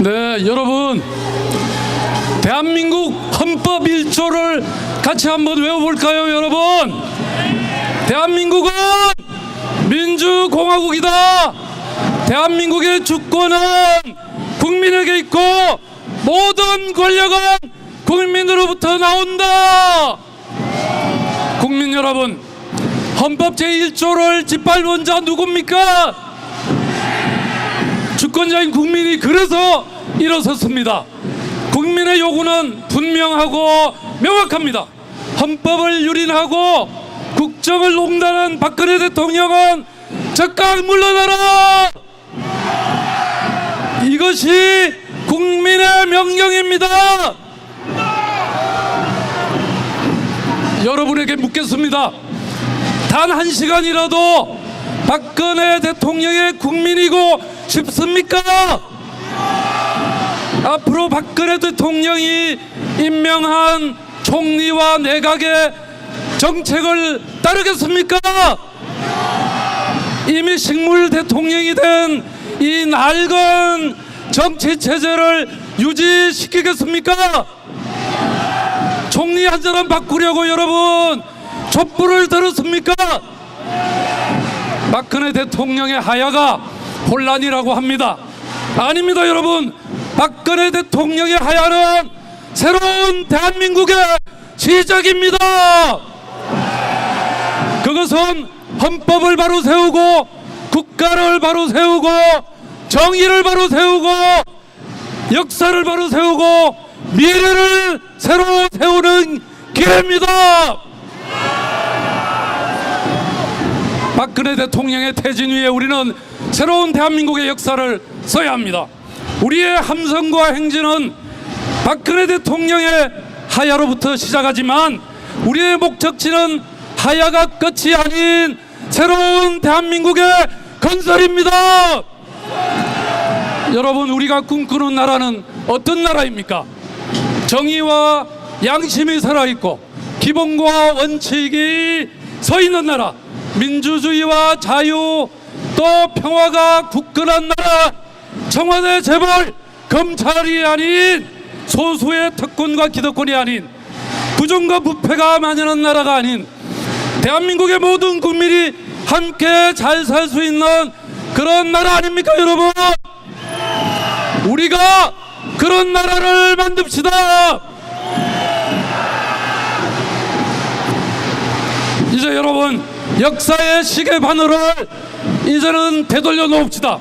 네, 여러분. 대한민국 헌법 1조를 같이 한번 외워볼까요, 여러분? 대한민국은 민주공화국이다. 대한민국의 주권은 국민에게 있고 모든 권력은 국민으로부터 나온다. 국민 여러분, 헌법 제1조를 짓밟은 자 누굽니까? 주권자인 국민이 그래서 일어섰습니다. 국민의 요구는 분명하고 명확합니다. 헌법을 유린하고 국정을 농단한 박근혜 대통령은 즉각 물러나라! 이것이 국민의 명령입니다. 여러분에게 묻겠습니다. 단 한 시간이라도 박근혜 대통령의 국민이고 싶습니까? 앞으로 박근혜 대통령이 임명한 총리와 내각의 정책을 따르겠습니까? 이미 식물 대통령이 된 이 낡은 정치 체제를 유지시키겠습니까? 총리 한 사람 바꾸려고 여러분 촛불을 들었습니까? 박근혜 대통령의 하야가 혼란이라고 합니다. 아닙니다, 여러분. 박근혜 대통령의 하야는 새로운 대한민국의 시작입니다. 그것은 헌법을 바로 세우고 국가를 바로 세우고 정의를 바로 세우고 역사를 바로 세우고 미래를 대통령의 퇴진 후에 우리는 새로운 대한민국의 역사를 써야 합니다. 우리의 함성과 행진은 박근혜 대통령의 하야로부터 시작하지만 우리의 목적지는 하야가 끝이 아닌 새로운 대한민국의 건설입니다. 여러분 우리가 꿈꾸는 나라는 어떤 나라입니까? 정의와 양심이 살아있고 기본과 원칙이 서 있는 나라 민주주의와 자유 또 평화가 굳건한 나라 청와대 재벌 검찰이 아닌 소수의 특권과 기득권이 아닌 부정과 부패가 만연한 나라가 아닌 대한민국의 모든 국민이 함께 잘 살 수 있는 그런 나라 아닙니까 여러분? 우리가 그런 나라를 만듭시다! 이제 여러분 역사의 시계 바늘을 이제는 되돌려 놓읍시다.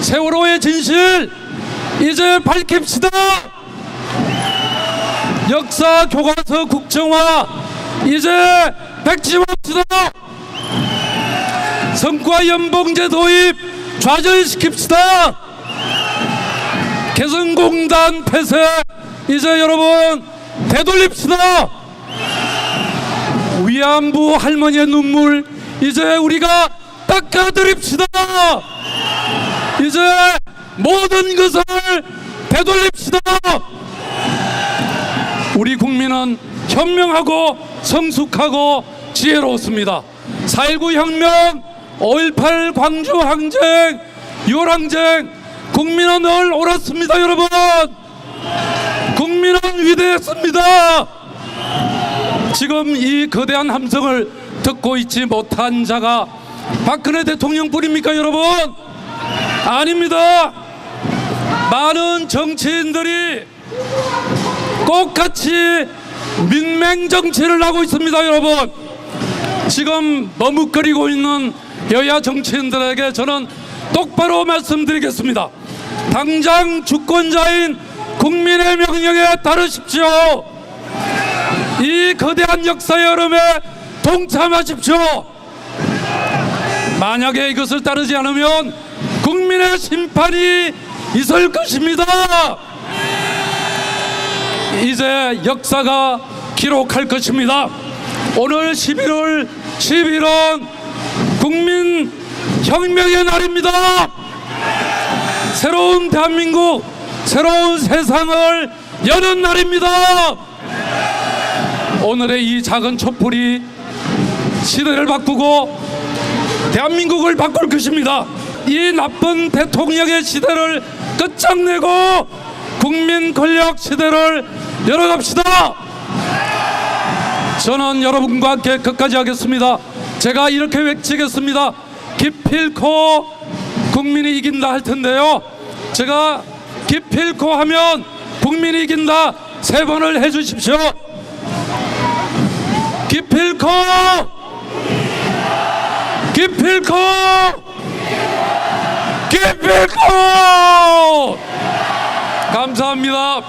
세월호의 진실 이제 밝힙시다. 역사 교과서 국정화 이제 백지합시다. 성과 연봉제 도입 좌절시킵시다. 개성공단 폐쇄 이제 여러분 되돌립시다 위안부 할머니의 눈물 이제 우리가 닦아드립시다. 이제 모든 것을 되돌립시다. 우리 국민은 현명하고 성숙하고 지혜로웠습니다. 4.19 혁명 5.18 광주 항쟁 6월 항쟁 국민은 늘 옳았습니다 여러분. 국민은 위대했습니다 지금 이 거대한 함성을 듣고 있지 못한 자가 박근혜 대통령뿐입니까 여러분? 아닙니다. 많은 정치인들이 똑같이 민맹 정치를 하고 있습니다 여러분. 지금 머뭇거리고 있는 여야 정치인들에게 저는 똑바로 말씀드리겠습니다. 당장 주권자인 국민의 명령에 따르십시오 이 거대한 역사의 흐름에 동참하십시오. 만약에 이것을 따르지 않으면 국민의 심판이 있을 것입니다. 이제 역사가 기록할 것입니다. 오늘 11월 10일은 국민 혁명의 날입니다. 새로운 대한민국, 새로운 세상을 여는 날입니다. 오늘의 이 작은 촛불이 시대를 바꾸고 대한민국을 바꿀 것입니다. 이 나쁜 대통령의 시대를 끝장내고 국민 권력 시대를 열어갑시다. 저는 여러분과 함께 끝까지 하겠습니다. 제가 이렇게 외치겠습니다. 기필코 국민이 이긴다 할 텐데요. 제가 기필코 하면 국민이 이긴다 세 번을 해주십시오. 기필코! 기필코! 기필코! 감사합니다.